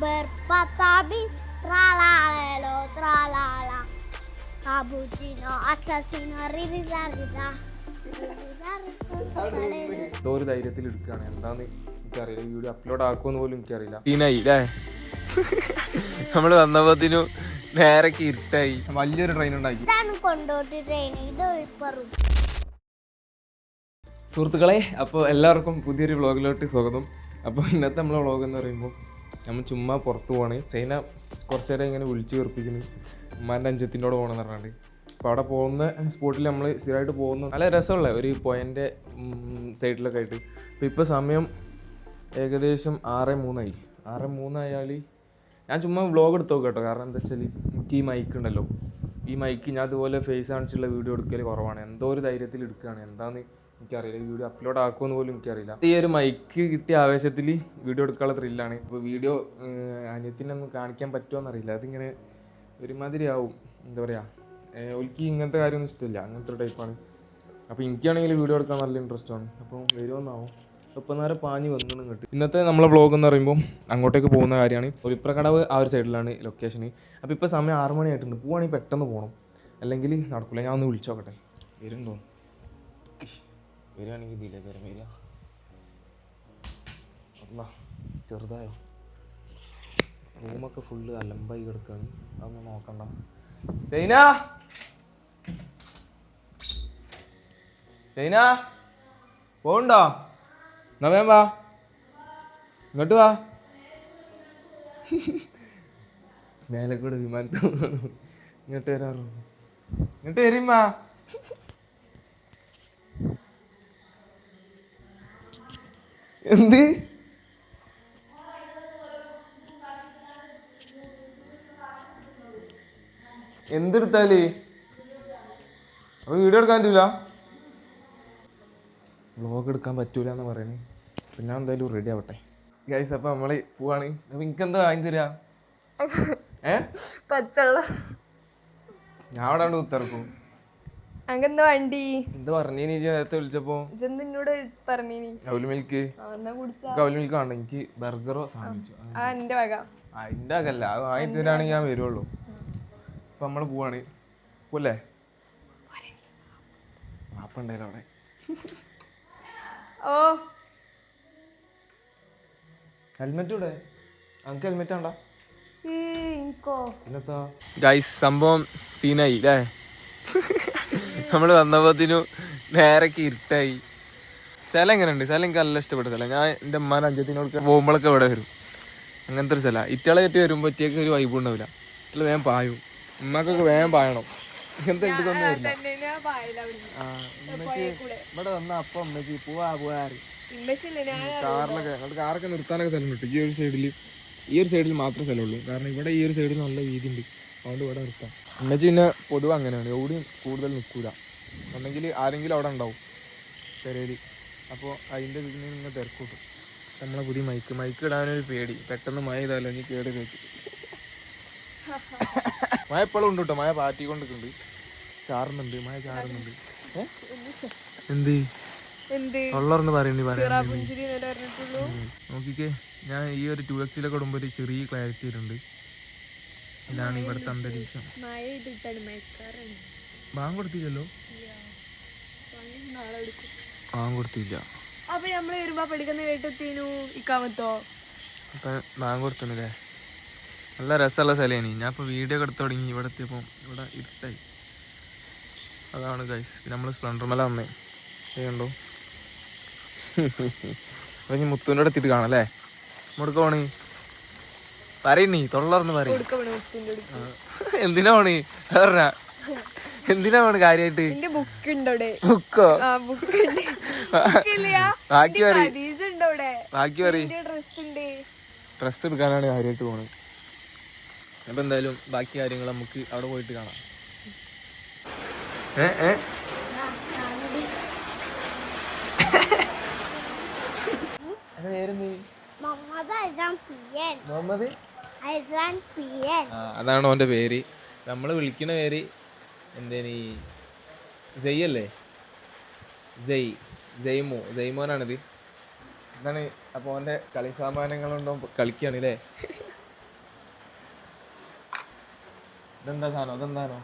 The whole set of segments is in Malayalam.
Uber, patabi, tralalelo, tralala. Cappuccino, assassino, ririrarida എന്തോ ഒരു ധൈര്യത്തിൽ എടുക്കുകയാണ് എന്താന്ന് എനിക്കറിയില്ല. ഈ വീഡിയോ അപ്ലോഡ് ആക്കുമെന്ന് പോലും എനിക്കറിയില്ല. സീനായി അല്ലേ നമ്മൾ വന്നപ്പോത്തിനു നേരെ ഇരുട്ടായി. വലിയൊരു ട്രെയിൻ ഉണ്ടാക്കി. ഇതാണ് കൊണ്ടോട്ടി ട്രെയിൻ ഇത് സുഹൃത്തുക്കളെ അപ്പോൾ എല്ലാവർക്കും പുതിയൊരു വ്ളോഗിലോട്ട് സ്വാഗതം. അപ്പോൾ ഇന്നത്തെ നമ്മളെ വ്ളോഗ് എന്ന് പറയുമ്പോൾ നമ്മൾ ചുമ്മാ പുറത്ത് പോവാണ്. ചൈന കുറച്ച് നേരം ഇങ്ങനെ വിളിച്ചു ചേർപ്പിക്കുന്നു ഉമ്മാന്റെ അഞ്ചത്തിന്റെ കൂടെ പോകണമെന്ന് പറഞ്ഞാണ്ട്. അപ്പോൾ അവിടെ പോകുന്ന സ്പോട്ടിൽ നമ്മൾ സ്ഥിരമായിട്ട് പോകുന്നു നല്ല രസമുള്ള ഒരു പോയിന്റെ സൈഡിലൊക്കെ ആയിട്ട്. അപ്പോൾ ഇപ്പോൾ സമയം ഏകദേശം ആറ് മൂന്നായി. ആറ് മൂന്നായാൽ ഞാൻ ചുമ്മാ വ്ളോഗ് എടുത്ത് കേട്ടോ. കാരണം എന്താ വെച്ചാൽ എനിക്ക് ഈ മൈക്ക് ഉണ്ടല്ലോ. ഈ മൈക്ക് ഞാൻ അതുപോലെ ഫേസ് കാണിച്ചുള്ള വീഡിയോ എടുക്കൽ കുറവാണ്. എന്തോ ഒരു ധൈര്യത്തിൽ എടുക്കുകയാണ് എന്താന്ന് എനിക്കറിയില്ല. ഈ വീഡിയോ അപ്ലോഡ് ആക്കുമെന്ന് പോലും എനിക്കറിയില്ല. ഈ ഒരു മൈക്ക് കിട്ടിയ ആവേശത്തിൽ വീഡിയോ എടുക്കാനുള്ള ത്രില്ലാണ് ഇപ്പോൾ വീഡിയോ അനിയത്തിനൊന്നും കാണിക്കാൻ പറ്റുമോ എന്നറിയില്ല അതിങ്ങനെ ഒരുമാതിരി ആവും എന്താ പറയുക ഒലിക്ക് ഇങ്ങനത്തെ കാര്യമൊന്നും ഇഷ്ടമില്ല. അങ്ങനത്തെ ടൈപ്പാണ് അപ്പോൾ എനിക്കാണെങ്കിൽ വീഡിയോ എടുക്കാൻ നല്ല ഇൻട്രസ്റ്റ് ആണ്. അപ്പോൾ വരുമെന്നാവും. ഇപ്പം നേരെ പാഞ്ഞ് വന്നു കിട്ടും ഇന്നത്തെ നമ്മളെ വ്ളോഗ് എന്ന് പറയുമ്പോൾ അങ്ങോട്ടേക്ക് പോകുന്ന കാര്യമാണ്. ഒലിപ്രക്കടവ് ആ ഒരു സൈഡിലാണ് ലൊക്കേഷൻ അപ്പോൾ ഇപ്പോൾ സമയം ആറ് മണിയായിട്ടുണ്ട് പോവുകയാണെങ്കിൽ പെട്ടെന്ന് പോകണം അല്ലെങ്കിൽ നടക്കില്ല ഞാൻ ഒന്ന് വിളിച്ചോക്കട്ടെ. വരുന്നുണ്ടോ? വരികയാണെങ്കിൽ ഇതിലേക്ക് വരാം വരിക. അല്ല ചെറുതായോ? റൂമൊക്കെ ഫുള്ള് അലമ്പായി കിടക്കുകയാണ് അതൊന്നും നോക്കണ്ട. സൈന! സൈന! പോണ്ടോ എന്നാ വേം വാ. ഇങ്ങോട്ട് വാ. മേലെ കൂടെ വിമാനത്തിൽ. ഇങ്ങോട്ട് വരാറു ഇങ്ങോട്ട് വരുമ്മാ എന്ത്? എന്തെടുത്താൽ? അപ്പൊ വീഡിയോ എടുക്കാൻ പറ്റൂല? വ്ളോഗ് എടുക്കാൻ പറ്റൂല എന്ന് പറയണേ. അപ്പൊ ഞാൻ എന്തായാലും റെഡി ആവട്ടെ. ഗൈസ് അപ്പൊ നമ്മൾ പോവാണ്. അപ്പൊ എനിക്ക് എന്താ വാങ്ങി തരാ? ഏ? പച്ചള്ള ഞാൻ അവിടെ ഉത്തർക്കും അങ്ങെന്താ വണ്ടി? എന്താ പറഞ്ഞു നീ നേരത്തെ വിളിച്ചപ്പോ? ഇജെന്ത് എന്നോട് പറഞ്ഞീനി കൗലി മിൽക്ക്. മിൽക്ക് വേണ്ട എനിക്ക് ബർഗറോ ആ എന്റെ വക. അതിന്റെ അകല്ല അത് വാങ്ങി തരാണെങ്കിൽ ഞാൻ വരുള്ളൂ. അപ്പൊ നമ്മൾ പോവാണ്. പോലെ അവിടെ. ഓ. ഹെൽമെറ്റ് ഇവിടെ നമുക്ക് ഹെൽമെറ്റ് പിന്നെത്താ ഗൈസ് സംഭവം സീനായി അല്ലേ നമ്മൾ വന്നപ്പോത്തിനു നേരെ ഇരുട്ടായി. സ്ഥലം എങ്ങനെയുണ്ട്? സ്ഥലം എനിക്ക് നല്ല ഇഷ്ടപ്പെട്ട സ്ഥലം. ഞാൻ എന്റെ അമ്മാൻ അഞ്ചത്തിനോട് പോകുമ്പോഴൊക്കെ ഇവിടെ വരും. അങ്ങനത്തെ ഒരു സ്ഥലമാണ് ഇറ്റാളെ തെറ്റി വരുമ്പോൾ ഒറ്റയ്ക്ക് ഒരു വൈബ് ഉണ്ടാവില്ല. ഇറ്റൾ വേഗം പായും. ഉമ്മക്കൊക്കെ വേഗം പായണം. ഇങ്ങനത്തെ തന്നെ. ആ ഉമ്മച്ചി ഇവിടെ വന്ന അപ്പം ഉമ്മക്ക് പോവാ പോവാറി കാറിലൊക്കെ അങ്ങോട്ട് കാറൊക്കെ നിർത്താനൊക്കെ സ്ഥലം കിട്ടും ഈ ഒരു സൈഡിൽ ഈ ഒരു സൈഡിൽ മാത്രമേ സ്ഥലമുള്ളൂ. കാരണം ഇവിടെ ഈ ഒരു സൈഡിൽ നല്ല വീതി ഉണ്ട് അതുകൊണ്ട് ഇവിടെ നിർത്താം. എന്നുവെച്ച് പിന്നെ പൊതുവെ അങ്ങനെയാണ്. എവിടെയും കൂടുതൽ നിൽക്കൂല ഉണ്ടെങ്കിൽ ആരെങ്കിലും അവിടെ ഉണ്ടാവും. പെരേൽ. അപ്പോൾ അതിന്റെ ഇതിൽ നിന്ന് തിരക്കൂട്ടും. നമ്മളെ പുതിയ മൈക്ക് മൈക്ക് ഇടാനൊരു പേടി. പെട്ടെന്ന് മഴ ചെയ്താലോ ഇനി കേട് കഴിച്ചു മഴ എപ്പോഴും ഉണ്ട് കേട്ടോ മഴ പാറ്റി കൊണ്ടിരിക്കുന്നുണ്ട്. ചാറുന്നുണ്ട്. മഴ ചാറുന്നുണ്ട്? എന്ത്? തൊള്ളർന്ന് പറയണ്ടി പറയാൻ നോക്കിക്കേ. ഞാൻ ഈ ഒരു ടു എക്സിലൊക്കെ ഇടുമ്പോൾ ഒരു ചെറിയ ക്ലാരിറ്റി വരുന്നുണ്ട്. ഇതാണ് ഇവിടുത്തെ അന്തരീക്ഷം. മഴ ഇതിട്ടാണ് ബാങ്ക് കൊടുത്തില്ലല്ലോ? ബാങ്ക് കൊടുത്തില്ല. അപ്പൊ നമ്മൾ വരുമ്പോ പഠിക്കുന്ന കേട്ടെത്തിനു ഇക്കാമത്തോ അപ്പൊ ബാങ്ക് കൊടുത്തല്ലേ നല്ല രസമുള്ള സ്ഥലമാണ്. ഞാൻ ഇപ്പോൾ വീഡിയോ ഒക്കെ എടുത്ത് തുടങ്ങി. ഇവിടെ എത്തിയപ്പോൾ ഇവിടെ ഇരുട്ടായി. അതാണ് ഗൈസ് പിന്നെ നമ്മൾ സ്പ്ലെൻഡർ മല വന്നേ കണ്ടോ? അപ്പം ഇനി മുത്തുവിന്റെ അടുത്തിട്ട് കാണാം അല്ലേ? പോണി. പറയണീ തൊള്ളർന്ന് പറയും. എന്തിനാണ് പറഞ്ഞ. എന്തിനാണ് കാര്യായിട്ട്? ബുക്ക് ബുക്കോ? ആ ബുക്ക് ഉണ്ട് ബാക്കി പറ ബാക്കി പറ ഡ്രസ് ഉണ്ട് ഡ്രസ്സ് എടുക്കാനാണ് കാര്യായിട്ട് പോണത് അപ്പൊ എന്തായാലും ബാക്കി കാര്യങ്ങൾ നമുക്ക് അവിടെ പോയിട്ട് കാണാം. ഏ ഏ? പേരെന്ത് മുഹമ്മദ് അതാണ് ഓന്റെ പേര്. നമ്മൾ വിളിക്കുന്ന പേര് എന്തേനി? ജയ് അല്ലേ? ജയ് ജയ്മോ ജയ്മോനാണിത് എന്താണ് അപ്പോൾ ഓന്റെ കളി സാമാനങ്ങളുണ്ടോ? കളിക്കുകയാണ് അല്ലേ ഇതെന്താ സാധനം? ഇതെന്താണോ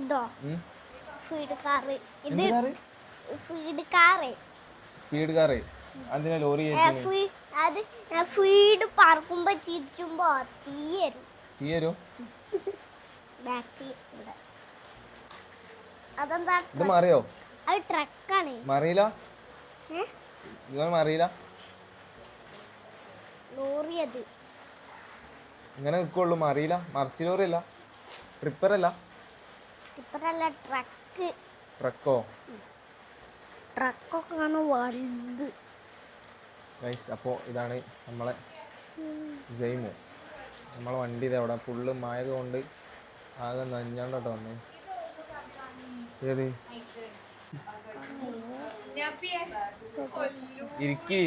ഇതോ? സ്പീഡ് കാർ സ്പീഡ് കാർ അതിനെ ലോറി ഏ, ഞാൻ അത് ഫീഡ് പറക്കുമ്പോ ചിരിച്ചുമ്പോ തീയരും തീയരും അതെന്താ ഇത് മാറിയോ? അത് ട്രക്കാണ്. മാറിയില്ല? ഇങ്ങനെ മറിയില്ല? ലോറി അത് ഇങ്ങനെ നിൽക്കുള്ളൂ മറിയില്ല. മറിച്ച് ലോറി അല്ല ട്രിപ്പറല്ല അല്ല ട്രക്ക്? ട്രക്കോ ട്രക്കൊക്കെ വലുത്. ഗൈസ് അപ്പോൾ ഇതാണ് നമ്മളെ ജെയിമു നമ്മളെ വണ്ടി ഇത് അവിടെ ഫുള്ള് മായത് കൊണ്ട് ആകെ നഞ്ഞാണ്ടോട്ടോ വന്നേ. ഏത്? ഇരിക്കി.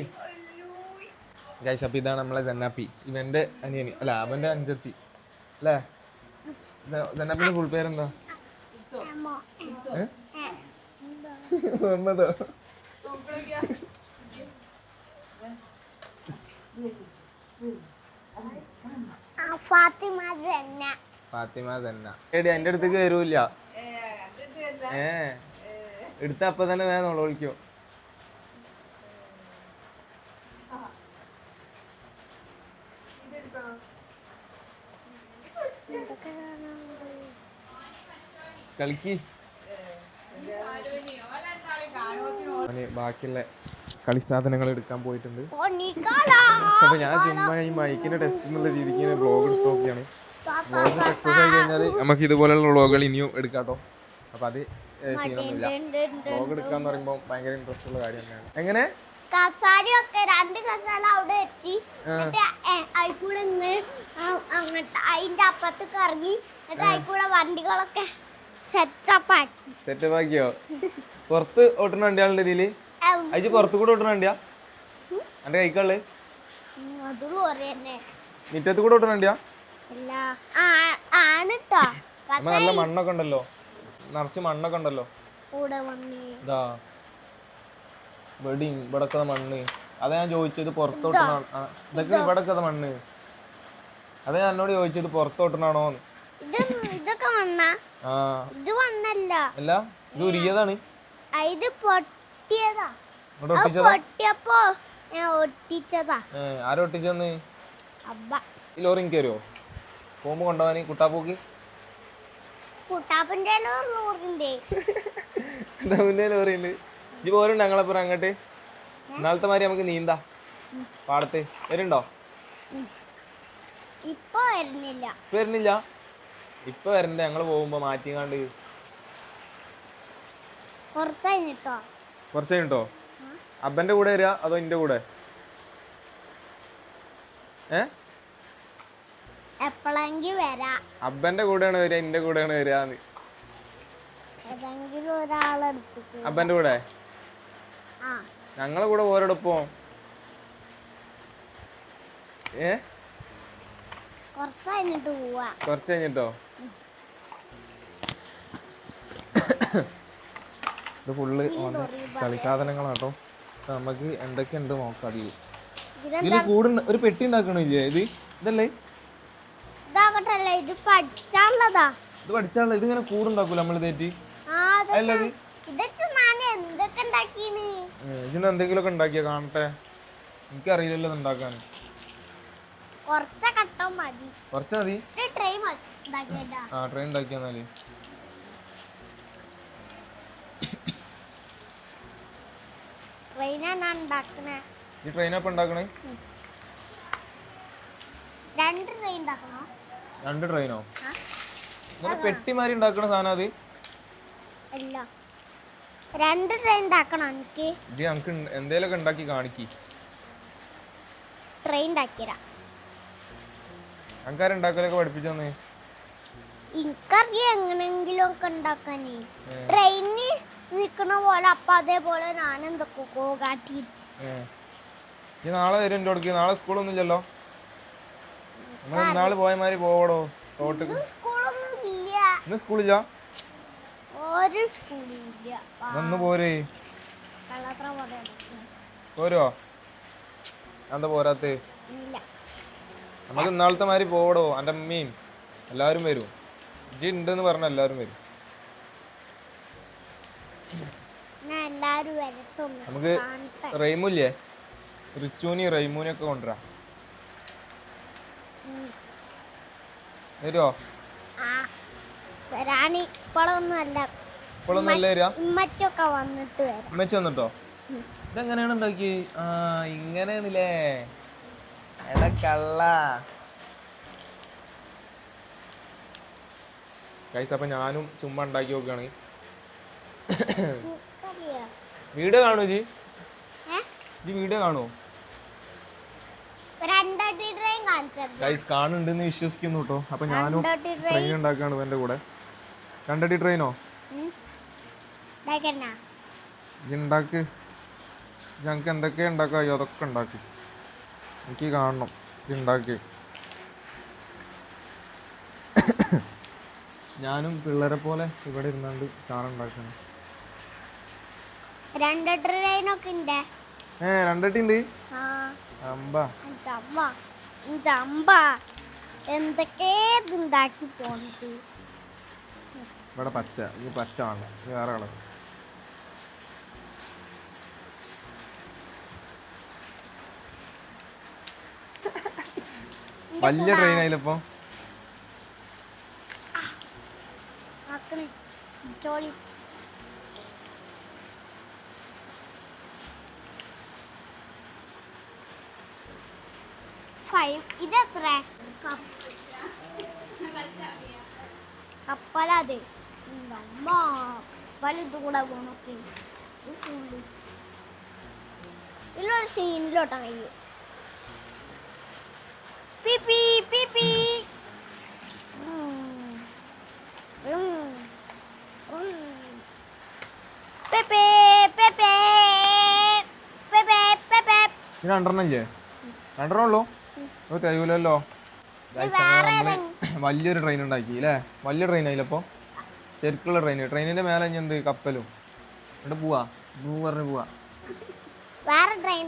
ഗൈസ് അപ്പോൾ ഇതാണ് നമ്മളെ ജന്നാപ്പി ഇവന്റെ അനിയന്. അല്ല അവന്റെ അഞ്ചത്തി. അല്ലേ? ജന്നാപ്പിന്റെ ഫുൾ പേരെന്താ. മുഹമ്മദോ ആ, ഫാത്തിമ ജന്ന ഫാത്തിമ തന്നെ. എടി എന്റെ അടുത്തേക്ക് വരൂല്ല ഏ എടുത്ത അപ്പൊ തന്നെ വേണം നോള വിളിക്കോ. കളിക്ക്. ബാക്കിയുള്ള കളി സാധനങ്ങൾ എടുക്കാൻ പോയിട്ടുണ്ട്. പൊന്നിക്കാലാ. അപ്പൊ ഞാൻ ചുമ്മാ ഈ മൈക്കിന്റെ ടെസ്റ്റ് എന്നുള്ള രീതിക്ക് ബ്ലോഗ് എടുത്ത് നോക്കിയാണ്. വ്ളോഗ് സക്സസ് ആയി കഴിഞ്ഞാൽ നമുക്ക് ഇതുപോലെയുള്ള വ്ളോഗുകൾ ഇനിയും എടുക്കാട്ടോ. അപ്പൊ അത് സീനൊന്നുമില്ല ഉണ്ട്. വ്ളോഗ് എടുക്കാന്ന് പറയുമ്പോൾ ഭയങ്കര ഇൻട്രസ്റ്റ് ഉള്ള കാര്യം തന്നെയാണ്. എങ്ങനെ? കസാരയൊക്കെ രണ്ട് കസാല അവിടെ വെച്ച് അതിക്കൂടെ ഇങ്ങനെ അങ്ങോട്ട് അതിന്റെ അപ്പുറത്തേക്ക് ഇറങ്ങി എന്നിട്ട് അതിക്കൂടെ വണ്ടികളൊക്കെ സെറ്റപ്പ് ആക്കി. സെറ്റപ്പ് ആക്കിയോ? പുറത്ത് ഓട്ടുന്ന വണ്ടികളുടെ ഇതിൽ. അയച്ച് പുറത്തു കൂടെ ഓട്ടുന്ന വണ്ടിയാ എന്റെ കൈക്കൾ മുറ്റത്ത് കൂടെ ഓട്ടുന്ന വണ്ടിയാ നല്ല മണ്ണൊക്കെ ഉണ്ടല്ലോ. നിറച്ച് മണ്ണൊക്കെ ഉണ്ടല്ലോ. ഇതാ. വെടിയും ഇവിടൊക്കെ മണ്ണ്. അതാ ഞാൻ ചോദിച്ചത് പുറത്തോട്ടണ ഇതൊക്കെ ഇവിടൊക്കെ മണ്ണ്. അതാ ഞാൻ എന്നോട് ചോദിച്ചത് പുറത്തോട്ടണാണോന്ന് ഇത് ഇത് ഉരിയതാണ് ഇത് പൊട്ടിയതാ. പൊട്ടിയപ്പോ ഞാൻ ഒട്ടിച്ചതാ. ഏ ആരും ഒട്ടിച്ചെന്ന് അബ്ബ ഈ ലോറി എനിക്ക് വരുമോ പോകുമ്പോ കൊണ്ടുപോകാൻ കുട്ടാപ്പൂക്ക്? കുട്ടാപ്പന്റെ ലോറിന്റെ എന്താ മുന്നേ ലോറി ഉണ്ട് ഇജ്ജ് പോരുണ്ട് ഞങ്ങളപ്പുറം അങ്ങോട്ട്? ഇന്നാളത്തെ മാതിരി നമുക്ക് നീന്താ. പാടത്ത്. വരുണ്ടോ ഇപ്പൊ വരുന്നില്ല. ഇപ്പൊ വരുന്നില്ല. ഇപ്പൊ വരണ്ട ഞങ്ങൾ പോകുമ്പോ മാറ്റിങ്ങാണ്ട്. കുറച്ച് കഴിഞ്ഞിട്ടോ കുറച്ച് കഴിഞ്ഞിട്ടോ? അബ്ബന്റെ കൂടെ വരിക അതോ എന്റെ കൂടെ? ഏ? എപ്പോഴെങ്കിൽ വരാ. അബ്ബന്റെ കൂടെയാണ് വരിക എന്റെ കൂടെയാണ് വരിക ഏതെങ്കിലും ഒരാളെടുത്തിട്ട് അബ്ബന്റെ കൂടെ? ആ. ഞങ്ങളെ കൂടെ ഓരോടൊപ്പം? ഏ? കുറച്ച് കഴിഞ്ഞിട്ട് പോവാ. കുറച്ച് കഴിഞ്ഞിട്ടോ? ഇത് ഫുള്ള് കളി സാധനങ്ങളാട്ടോ നമുക്ക് എന്തൊക്കെയുണ്ട് നോക്കാം അതിൽ ഇതിൽ കൂടെ ഒരു പെട്ടി ഉണ്ടാക്കണില്ലേ ഇത് ഇതല്ലേ? ഇത് പഠിച്ചാനുള്ളതാ. ഇത് പഠിച്ചാണല്ലോ ഇതിങ്ങനെ കൂടുണ്ടാക്കൂല നമ്മൾ തേറ്റി അല്ലത് ഇതിന് എന്തെങ്കിലുമൊക്കെ ഉണ്ടാക്കിയ കാണട്ടെ. എനിക്കറിയില്ലല്ലോ ഇത് ഉണ്ടാക്കാൻ. കുറച്ച മതി. കുറച്ച് ആ ട്രെയിൻ ഉണ്ടാക്കിയെന്നാൽ ട്രെയിനാണ് ഉണ്ടാക്കണേ. ഈ ട്രെയിനപ്പം ഉണ്ടാക്കണേ? രണ്ട് ട്രെയിൻ ഉണ്ടാക്കണോ? രണ്ട് ട്രെയിനോ ഇങ്ങനെ പെട്ടിമാരി ഉണ്ടാക്കണ സാധനം അത്? അല്ല. രണ്ട് ട്രെയിൻ ഉണ്ടാക്കണം എനിക്ക്? ഇത് നമുക്ക് എന്തേലൊക്കെ ഉണ്ടാക്കി കാണിക്കി. ട്രെയിൻ ഉണ്ടാക്കിയരാ ഞങ്ങൾക്കാരുണ്ടാക്കലൊക്കെ പഠിപ്പിച്ചു തന്നെ എനിക്കറിയാം എങ്ങനെങ്കിലും ഒക്കെ ഉണ്ടാക്കാനേ ട്രെയിനിന് നിക്കണ പോലെ അപ്പൊ അതേപോലെ ഞാൻ എന്തൊക്കെ ഈ നാളെ വരും എന്റെ അടുക്ക് നാളെ സ്കൂളൊന്നും ഇല്ലല്ലോ നമ്മൾ ഇന്നാൾ പോയ മാതിരി പോവടോ? തോട്ടക്ക്. സ്കൂളൊന്നും ഇല്ല ഇന്ന് സ്കൂളില്ല? ഒരു സ്കൂളില്ല. ഒന്ന് പോരേ. കള്ളത്ര പോരോ? എന്താ പോരാത്തേ? ഇല്ല. നമുക്ക് ഇന്നാളത്തെ മാതിരി പോവടോ? എന്റെ അമ്മയും എല്ലാവരും വരും. ഇജ്ജി ഉണ്ടെന്ന് പറഞ്ഞ എല്ലാവരും വരും. നമുക്ക് റൈമുല്ലേ റിച്ചൂനി റെയ്മൂനി ഒക്കെ കൊണ്ടുവരാം. വരുമോ വരാണി. ഉമ്മച്ചൊക്കെ വന്നിട്ട് വരാം. ഉമ്മച്ചി വന്നിട്ടോ? ഇതെങ്ങനെയാണ് ഉണ്ടാക്കി ആ ഇങ്ങനെയാണല്ലേ? എടാ കള്ള. കൈസ് അപ്പൊ ഞാനും ചുമ്മാ ഉണ്ടാക്കി നോക്കുകയാണ് എനിക്കറിയാ. വീഡിയോ കാണൂ ജി? ജി വീഡിയോ കാണുമോ ഗൈസ് കാണുന്നുണ്ടെന്ന് വിശ്വസിക്കുന്നു കേട്ടോ അപ്പൊ ഞാനും ട്രെയിൻ ഉണ്ടാക്കാണ് എന്റെ കൂടെ. രണ്ടടി ട്രെയിനോ ഇണ്ടാക്ക്. ഞങ്ങക്ക് ഉണ്ടാക്ക് ഞങ്ങൾക്ക് എന്തൊക്കെ ഉണ്ടാക്കായോ അതൊക്കെ ഉണ്ടാക്കി എനിക്ക് കാണണം. ഇണ്ടാക്ക്. ഉണ്ടാക്കി ഞാനും പിള്ളേരെ പോലെ ഇവിടെ ഇരുന്നാണ്ട് സാധനം ഉണ്ടാക്കണം രണ്ട് ട്രെയിനൊക്കെ ഉണ്ട് ഏ അമ്പാ. എന്തൊക്കെ ഇതുണ്ടാക്കി ഇവിടെ പച്ച ഇനി പച്ച വേണ്ട ഇനി വേറെ കളർ. വലിയ ട്രെയിൻ ആയില്ലപ്പോ ചോളി ഫൈവ് ഇതെത്ര കപ്പലത് വലുത് കൂടെ പോണൊക്കെ ഇതിലൊരു സീനിലോട്ടാ കഴിയും പിപ്പി രണ്ടെണ്ണം ഇല്ലേ രണ്ടെണ്ണം ഉള്ളൂ. Guys, വലിയൊരു ട്രെയിൻ ഉണ്ടാക്കി അല്ലേ വലിയ ട്രെയിൻ ആയില്ലപ്പോ ശരിക്കുള്ള ട്രെയിൻ ട്രെയിനിന്റെ മേലെ ഇനി എന്ത്? കപ്പലും. എന്നിട്ട് പോവാ. പൂ പറഞ്ഞു പോവാ. വേറെ ട്രെയിൻ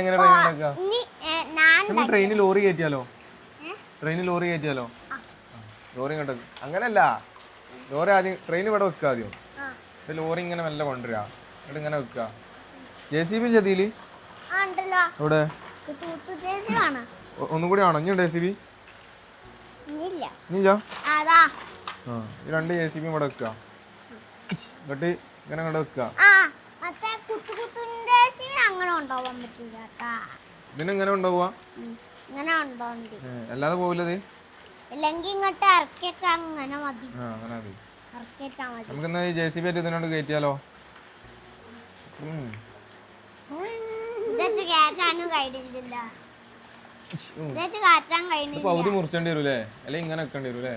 എങ്ങനെ ട്രെയിൻ ഞാൻ ട്രെയിനിൽ ലോറി കയറ്റിയാലോ? ട്രെയിനിൽ ലോറി കയറ്റിയാലോ? ലോറി ഇങ്ങോട്ട് അങ്ങനല്ല. ലോറി ആദ്യം ട്രെയിൻ ഇവിടെ വെക്കുക ആദ്യം. ലോറി ഇങ്ങനെ മെല്ലെ കൊണ്ടുവരിക. എന്നിട്ട് ഇങ്ങനെ വെക്കുക. ജെ സി ബി ചതിയിൽ ആ, ഒന്നും കൂടി ആണോ ഇനി ജെ സി ബി ആ ഈ രണ്ട് ജെ സി ബി ഇവിടെ വെക്കുക എന്നിട്ട് ഇങ്ങനെ അങ്ങോട്ട് വെക്കുക ഇതിനെങ്ങനെ ഉണ്ടാവുക അല്ലാതെ പോവില്ലത് നമുക്ക് ജെ സി ബി ആയിട്ട് ഇതിനോട് കയറ്റിയാലോ? പകുതി മുറിച്ചേണ്ടി വരൂലേ? അല്ലെങ്കിൽ ഇങ്ങനെ വെക്കേണ്ടി വരും അല്ലേ.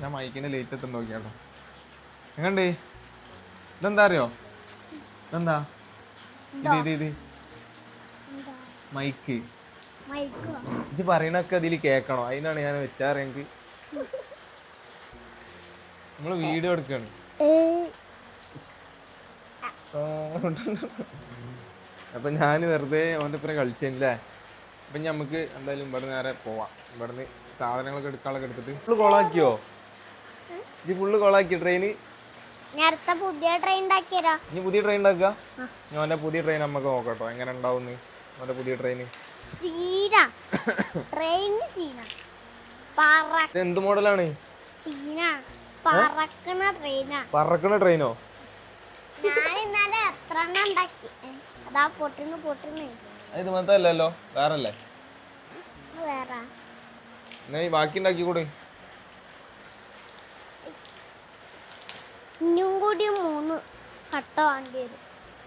ഞാൻ മൈക്കിന്റെ ലേറ്റ് എത്തും നോക്കിയാട്ടോ എങ്ങണ്ട് ഇതെന്താ അറിയോ? ഇതെന്താ? ഇത് ഇത് ഇത്. മൈക്ക് മൈക്കോ. ഇജ്ജ് പറയണൊക്കെ അതിൽ കേക്കണോ അതിനാണ് ഞാൻ വെച്ചാറെങ്കിൽ നമ്മൾ വീഡിയോ എടുക്കാണ്. അപ്പൊ ഞാൻ വെറുതെ ഓന്റെ ഇപ്പം കളിച്ചല്ലേ അപ്പൊ നമുക്ക് എന്തായാലും ഇവിടെ നേരെ പോവാം. ഇവിടുന്ന് സാധനങ്ങളൊക്കെ എടുക്കാനൊക്കെ എടുത്തിട്ട്. ഫുള്ള് കോളാക്കിയോ ഇജ്ജ് ഫുള്ള് കോളാക്കി ട്രെയിന് നേരത്തെ പുതിയ ട്രെയിൻ ഉണ്ടാക്കിയരോ ഇനി പുതിയ ട്രെയിൻ ഉണ്ടാക്കുക? ഞാൻ പുതിയ ട്രെയിൻ നമുക്ക് നോക്കട്ടോ എങ്ങനെ ഉണ്ടാവുന്നു? അവന്റെ പുതിയ ട്രെയിൻ സീന. ട്രെയിൻ സീന. എന്ത് മോഡലാണ്? സീന. പറക്കണ ട്രെയിനാ പറക്കണ ട്രെയിനോ ഞാൻ ഇന്നലെ എത്ര എണ്ണം ഉണ്ടാക്കി അതാ പൊട്ടുന്നു പൊട്ടുന്നു. ഇത് മാത്രം അല്ലല്ലോ വേറെ അല്ലേ വേറെ. എന്നാ ഈ ബാക്കി ഉണ്ടാക്കി കൂടെ. ഇനിയും കൂടി മൂന്ന് കട്ട വേണ്ടി വരും.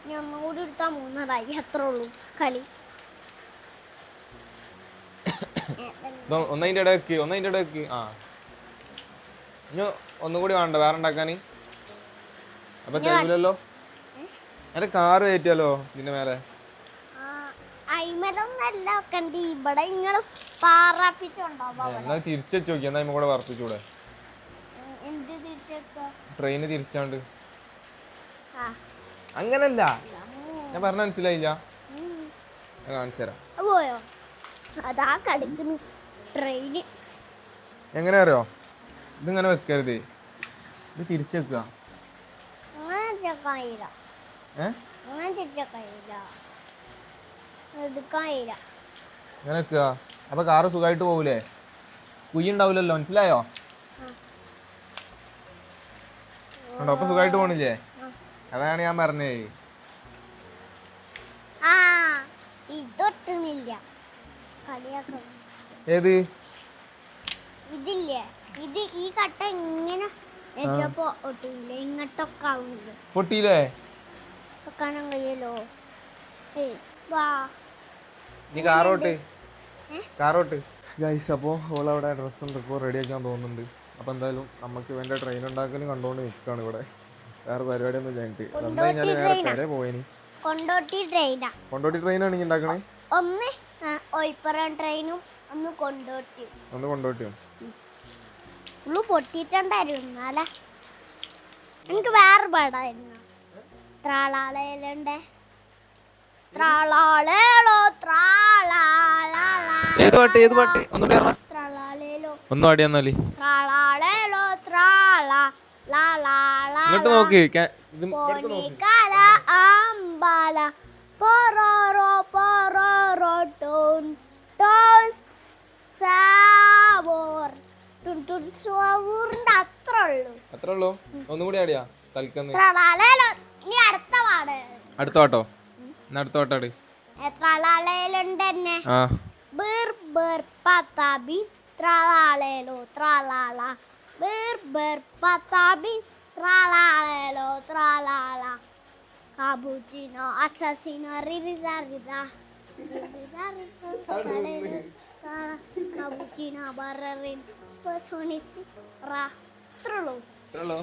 ഇനി ഒന്നും കൂടി എടുത്താൽ മൂന്നതായി അത്രേ ഉള്ളൂ കളി. ഒന്നതിന്റെ ഇട വെക്ക് ഒന്നതിന്റെ ഇട വെക്ക് ആ. ഇനി ഒന്നും കൂടി വേണ്ട വേറെ ഉണ്ടാക്കാൻ അപ്പൊ കഴിയില്ലല്ലോ എന്റെ കാറ് കയറ്റിയാലോ ഇതിന്റെ മേലെ? തിരിച്ചു എന്നാ കൂടെ ട്രെയിന് തിരിച്ചാണ്ട്. അങ്ങനല്ല. ഞാൻ പറഞ്ഞ മനസ്സിലായില്ല. കാണിച്ചു തരാം. അത് കടിക്കുന്നു ട്രെയിന് എങ്ങനെ അറിയോ ഇതിങ്ങനെ വെക്കരുത്. ഇത് തിരിച്ചു വെക്കുക. അങ്ങനെ അപ്പൊ കാറ് സുഖമായിട്ട് പോകൂലേ കുയ്യ ഉണ്ടാവില്ലല്ലോ മനസ്സിലായോ ഉണ്ടോ അപ്പൊ സുഖമായിട്ട് പോണില്ലേ? അതാണ് ഞാൻ പറഞ്ഞേ ഇതൊട്ടുന്നില്ല ഏത്? ഇതില്ലേ? ഇത് ഈ കട്ട ഇങ്ങനെ ഒട്ടില്ല ഇങ്ങോട്ടൊക്കെ ആവുന്നത് പൊട്ടിയില്ലേ? വെക്കാനും കഴിയല്ലോ. നീ കാറോട്ട് കാറോട്ട് ഗൈസ് അപ്പോൾ ഓൾ അവിടെ ഡ്രസ്സ് എന്തൊക്കെ റെഡിയാക്കാൻ തോന്നുന്നുണ്ട്. അപ്പോൾ എന്തായാലും നമുക്ക് വേണ്ട ട്രെയിൻ ഉണ്ടാക്കലും കണ്ടുകൊണ്ട് നിൽക്കുകയാണ് ഇവിടെ. വേറെ പരിപാടിയൊന്നും കഴിഞ്ഞിട്ട് വന്നു കഴിഞ്ഞാൽ നേരെ വരെ പോയിനി. കൊണ്ടോട്ടി ട്രെയിനാ കൊണ്ടോട്ടി ട്രെയിനാണ് ഉണ്ടാക്കണേ? ഒന്ന് ഒയ്പ്പറം ട്രെയിനും ഒന്ന് കൊണ്ടോട്ടി. ഒന്ന് കൊണ്ടോട്ടിയോ? ഫുള്ള് പൊട്ടിയിട്ടുണ്ടായിരുന്നു അല്ല എനിക്ക് വേറെ പാടായിരുന്നു. ത്രാളാളയിലുണ്ട് ത്രാളാളേലോ ത്രാളാളാ ഏത് പാട്ട് ഏത് പാട്ട്? ഒന്നും ത്രാളാളേലോ. ഒന്നും പാടി എന്നാൽ ത്രാളാളേലോ ത്രാളാ ലാളാളാ ഇങ്ങോട്ട് നോക്ക് പോണിക്കല അമ്പല ടോൺ സാവോർ ടുൻ ടുൻ സാവൂറിന്റെ അത്ര ഉള്ളൂ അത്രേ ഉള്ളൂ ഒന്നുകൂടി ആടിയാ. തൽക്കന്ന് നീ. അടുത്ത പാട്. അടുത്ത പാട്ടോ? എന്നാ അടുത്ത പാട്ടാട് ത്രാളാളയിലുണ്ട് തന്നെ ആ. ബിർ ബിർ പത്താബി ത്രാളാളേലോ ത്രാളാള ബിർ ബിർ പത്താബി ത്രാളാളേലോ ത്രാളാള കാബുച്ചിനോ അസസിനോ റിരിത റിത കാബുച്ചിനോ ബററിൻ സോണിച്ച് റാ. ഇത്രയുള്ളൂ. അത്രേ ഉള്ളൂ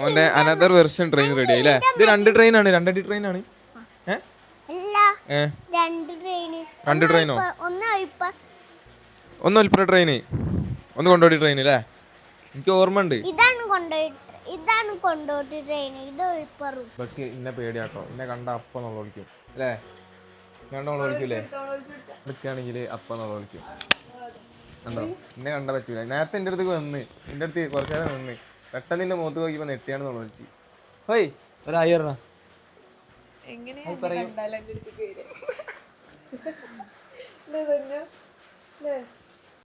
ഓന്റെ അനദർ വെർഷൻ ട്രെയിൻ റെഡി ആയില്ലേ? ഇത് രണ്ട് ട്രെയിനാണ് രണ്ടടി ട്രെയിനാണ് ഏ? അല്ല രണ്ട് ട്രെയിന് ഒന്ന് ഒൽപ്പുര ട്രെയിന് ഒന്ന് കൊണ്ടോടി ട്രെയിൻ അല്ലേ എനിക്ക് ഓർമ്മ ഉണ്ട് ഇതാണ് കൊണ്ടുപോയി ഇതാണ് കൊണ്ടോട്ടി ട്രെയിൻ ഇത് ഇപ്പറും. ബക്കി ഇന്നെ പേടിയാട്ടോ. എന്നെ കണ്ട അപ്പ എന്നുള്ള വിളിക്കും. അല്ലേ? കണ്ട നമ്മൾ വിളിക്കൂലേ? വിളിക്കുകയാണെങ്കിൽ അപ്പ എന്നുള്ള വിളിക്കും. കണ്ടോ? ഇന്നെ കണ്ട പറ്റൂല. നേരത്തെ എന്റെ അടുത്ത് വന്ന്. എന്റെ അടുത്ത് കുറച്ച് നേരം നിന്ന്. പെട്ടെന്ന് നിന്റെ മുഖത്ത് നോക്കിയപ്പോൾ നെട്ടിയാണെന്ന് വിളിച്ചു. ഹോയ് ഒരായി പറഞ്ഞ എങ്ങനെയാ